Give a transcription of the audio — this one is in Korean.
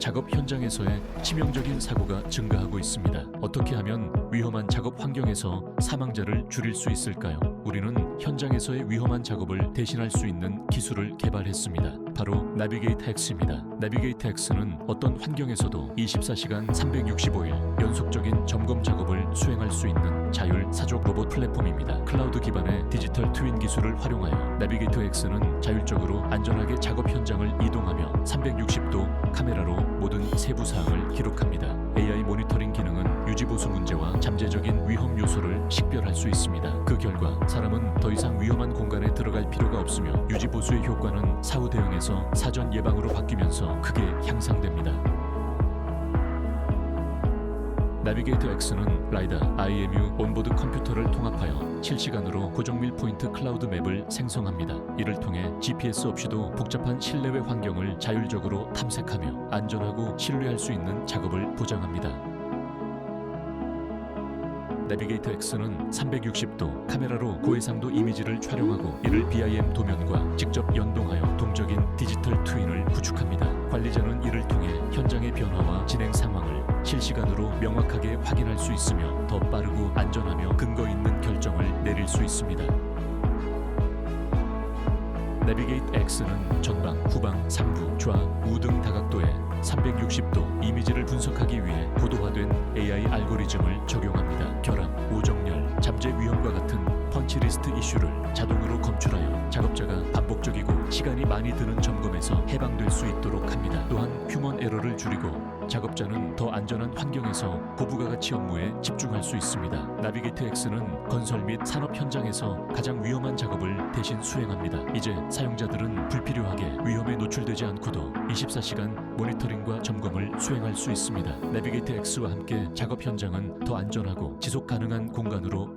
작업 현장에서의 치명적인 사고가 증가하고 있습니다. 어떻게 하면 위험한 작업 환경에서 사망자를 줄일 수 있을까요? 우리는 현장에서의 위험한 작업을 대신할 수 있는 기술을 개발했습니다. 바로 나비게이트 X입니다. 나비게이트 X는 어떤 환경에서도 24시간 365일 연속적인 점검 작업을 수행할 수 있는 자율 사족 로봇 플랫폼입니다. 클라우드 기반의 디지털 트윈 기술을 활용하여 나비게이트 X는 자율적으로 안전하게 작업 현장을 이동하며 360도 카메라로 모든 세부 사항을 기록합니다. AI 모니터링 기능은 유지 보수 문제와 잠재적인 위험 요소를 식별할 수 있습니다. 그 결과 사람은 더 이상 위험한 공간에 들어갈 필요가 없으며 유지 보수의 효과는 사후 대응에서 사전 예방으로 바뀌면서 크게 향상됩니다. 나비게이트 X는 라이다 IMU 온보드 컴퓨터를 통합하여 실시간으로 고정밀 포인트 클라우드 맵을 생성합니다. 이를 통해 GPS 없이도 복잡한 실내외 환경을 자율적으로 탐색하며 안전하고 신뢰할 수 있는 작업을 보장합니다. 내비게이터 X는 360도 카메라로 고해상도 이미지를 촬영하고 이를 BIM 도면과 직접 연동하여 동적인 변화와 진행 상황을 실시간으로 명확하게 확인할 수 있으며 더 빠르고 안전하며 근거 있는 결정을 내릴 수 있습니다. 내비게이트 X는 전방, 후방, 상부, 좌, 우 등 다각도에 360도 이미지를 분석하기 위해 고도화된 AI 알고리즘을 적용합니다. 결함, 오정열, 잠재 위험과 같은 펀치리스트 이슈를 자동으로 검출하여 작업자가 반복적이고 시간이 많이 드는 점검에서 해방될 수 있도록 합니다. 또한 휴먼 에러를 줄이고 작업자는 더 안전한 환경에서 고부가 가치 업무에 집중할 수 있습니다. 나비게이트 X는 건설 및 산업 현장에서 가장 위험한 작업을 대신 수행합니다. 이제 사용자들은 불필요하게 위험에 노출되지 않고도 24시간 모니터링과 점검을 수행할 수 있습니다. 나비게이트 X와 함께 작업 현장은 더 안전하고 지속 가능한 공간으로